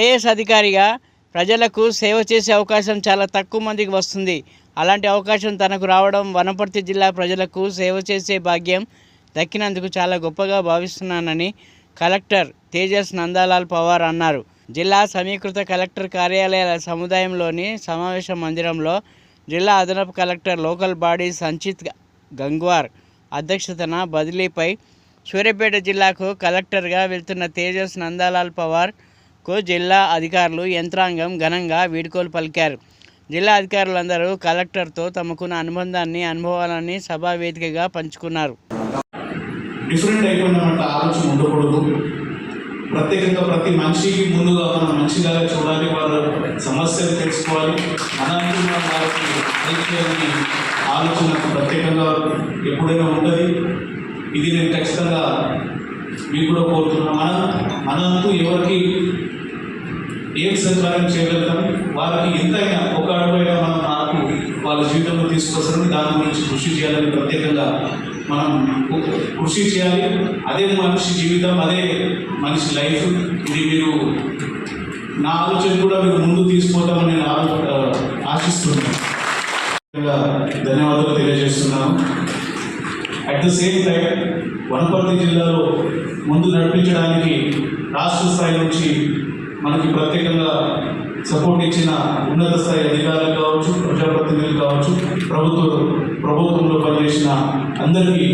IAS అధికారిగా ప్రజలకు సేవ చేసే అవకాశం చాలా తక్కువ మందికి వస్తుంది. అలాంటి అవకాశం తనకు రావడం వనపర్తి జిల్లా ప్రజలకు సేవ చేసే భాగ్యం దక్కినందుకు చాలా గొప్పగా భావిస్తున్నానని కలెక్టర్ తేజస్ నందాలాల్ పవార్ అన్నారు. జిల్లా సమీకృత కలెక్టర్ కార్యాలయాల సముదాయంలోని సమావేశ మందిరంలో జిల్లా అదనపు collector local body Sanchit Gangwar అధ్యక్షతన బదిలీపై సూర్యాపేట జిల్లాకు కలెక్టర్గా వెళ్తున్న తేజస్ నందాలాల్ కు జిల్లా అధికారులు యంత్రాంగం ఘనంగా వీడ్కోలు పలికారు. జిల్లా అధికారులందరూ కలెక్టర్తో తమకున్న అనుబంధాన్ని అనుభవాలని సభా వేదికగా పంచుకున్నారు. డిఫరెంట్ అయిపోయినటువంటి ఆలోచన ఉండకూడదు. ప్రత్యేకంగా ప్రతి మనిషికి ముందుగా మనం మంచిగా చూడాలి వాళ్ళ సమస్యలు తెలుసుకోవాలి. అనంతరం ఆలోచన ప్రత్యేకంగా ఎప్పుడైనా ఉంటుంది. ఇది నేను ఖచ్చితంగా మీకు కూడా కోరుతున్నాను. మన మనంతూ ఎవరికి ఏం సత్కారం చేయగలుగుతాం? వారికి ఎంతైనా ఒక అడుగైనా మనం నాకు వాళ్ళ జీవితంలో తీసుకొస్తారని దాని గురించి కృషి చేయాలని ప్రత్యేకంగా మనం కృషి చేయాలి. అదే మనిషి జీవితం అదే మనిషి లైఫ్. ఇది మీరు నా ఆలోచన కూడా మీరు ముందు తీసుకోవటం నేను ఆలో ఆశిస్తున్నాను. ధన్యవాదాలు తెలియజేస్తున్నాను. At the same time Wanaparthy జిల్లాలో ముందు నడిపించడానికి రాష్ట్ర స్థాయి నుంచి మనకి ప్రత్యేకంగా సపోర్ట్ ఇచ్చిన ఉన్నత స్థాయి అధికారులు కావచ్చు ప్రజాప్రతినిధులు కావచ్చు ప్రభుత్వ ప్రభుత్వంలో పనిచేసిన అందరికీ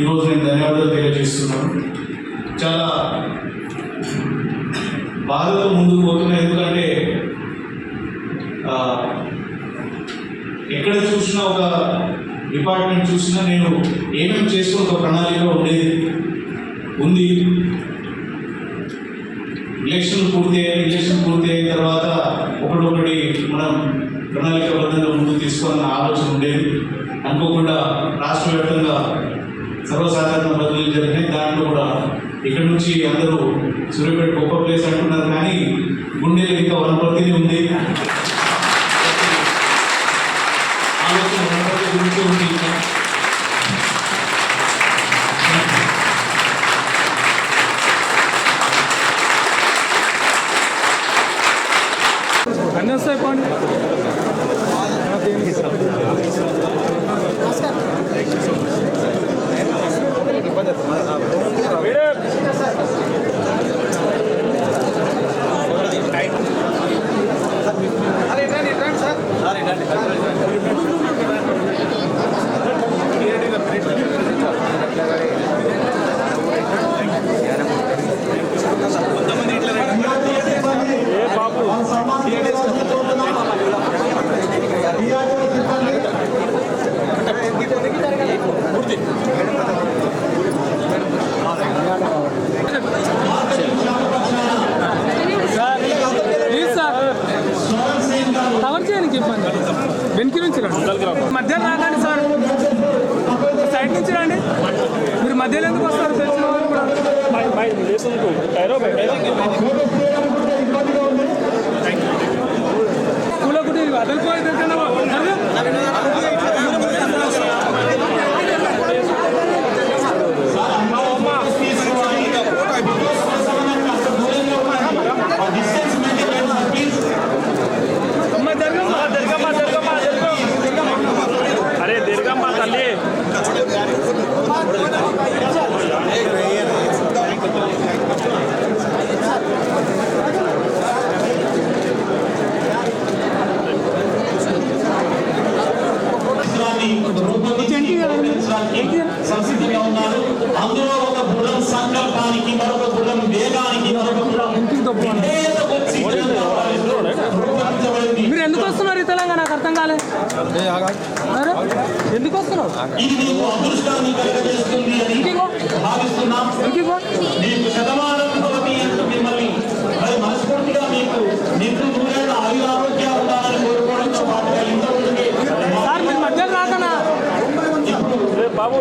ఈరోజు నేను ధన్యవాదాలు తెలియజేస్తున్నాను. చాలా బాధతో ముందుకు పోతున్నాయి ఎందుకంటే ఎక్కడ చూసినా ఒక డిపార్ట్మెంట్ చూసినా నేను ఏమేమి చేసుకుని ఒక ప్రణాళిక ఉండేది ఉంది. ఎలక్షన్ పూర్తి ఎలక్షన్ పూర్తి అయిన తర్వాత ఒకటొకటి మనం ప్రణాళికబద్ధంగా ముందుకు తీసుకోవాలన్న ఆలోచన ఉండేది. అనుకోకుండా రాష్ట్ర వ్యాప్తంగా సర్వసాధారణ బదిలీలు జరిగినాయి. దాంట్లో కూడా ఇక్కడ నుంచి అందరూ సూర్యపేట గొప్ప ప్లేస్ అంటున్నారు. కానీ గుండెలు ఇంకా వనపర్తిని ఉంది. ব্যবসায় পয়েন্ট మధ్యలో ఎందుకు వస్తారు తెలిసిన వాళ్ళు కూడా కూలకుటి వదలిపోయి తెలంగాణ నాకు అర్థం కాలే. అరే ఎందుకు వస్తున్నావు? ఇది నీకు అదృష్టాన్ని కలుగజేస్తుంది అని ఇంటికో. భావిస్తున్నాం ఇంటికో. సార్ మీరు మధ్యలో రాకనా? బాబు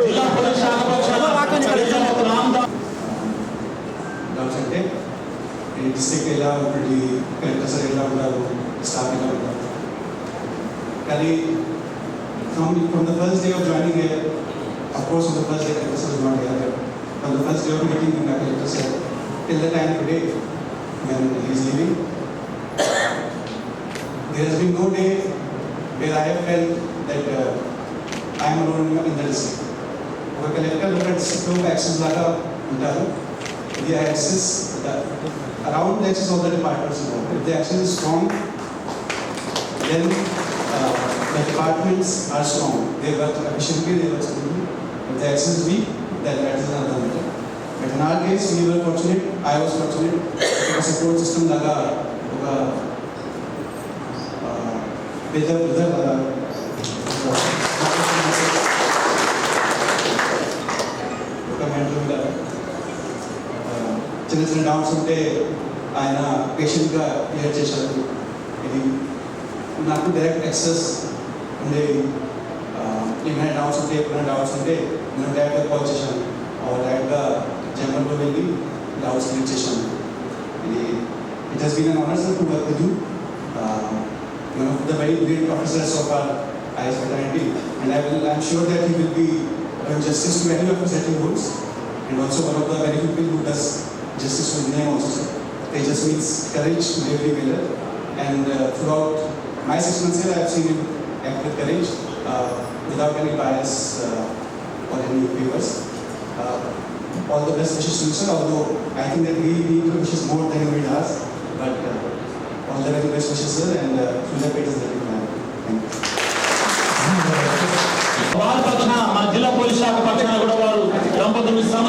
డౌట్స్ అంటే ఈ డిస్ట్రిక్ట్ ఎలా ఉంటుంది కలెక్టర్ సార్ ఎలా ఉంటారు స్టాఫ్ ఎలా ఉంటారు? కానీ from from the first day of joining here, of course on the first day collector sir was not here, but on the first day of meeting with the collector sir, till the time today, when he is leaving, there has been no day where I have felt that uh, I am alone in the district. ఒక collector ఒక డిస్ట్రిక్ట్లో access లాగా ఉంటారు ఇది axis around the axis of the departments if the axis is strong then uh, the departments are strong. They work efficiently, they work smoothly. If the access is weak, then that is another matter. But in our case, we were fortunate, I was fortunate, ఒక support system లాగా ఒక పెద్ద పెద్ద ఒక mentor లాగా uh, చిన్న చిన్న doubts ఉంటే ఆయన పేషెంట్గా క్లియర్ చేశారు ఇది నాకు డైరెక్ట్ యాక్సెస్ ఉండే ఏమైనా డౌట్స్ ఉంటే ఎప్పుడైనా డౌట్స్ ఉంటే నేను డైరెక్ట్గా కాల్ చేశాను డైరెక్ట్గా జనరల్లో వెళ్ళి డౌట్స్ క్లియర్ చేశాను ఇది it has been an honour sir to work with you one of the very great professors of our IS fraternity and I will I'm sure that he will be doing justice to any of his that he holds and also one of the very few people who does justice to his name also sir. They just means courage, bravery, valor and uh, throughout my six months here I have seen him act with courage uh, without any bias uh, or any favors. Uh, all the best wishes to you sir although I think that we need to wishes more than anybody does but uh, all the very best wishes sir and uh, through the pages that we can have. Thank you. వారి పక్షాన మన జిల్లా police శాఖ పక్షాన కూడా వారు దంపతులు శ్రమ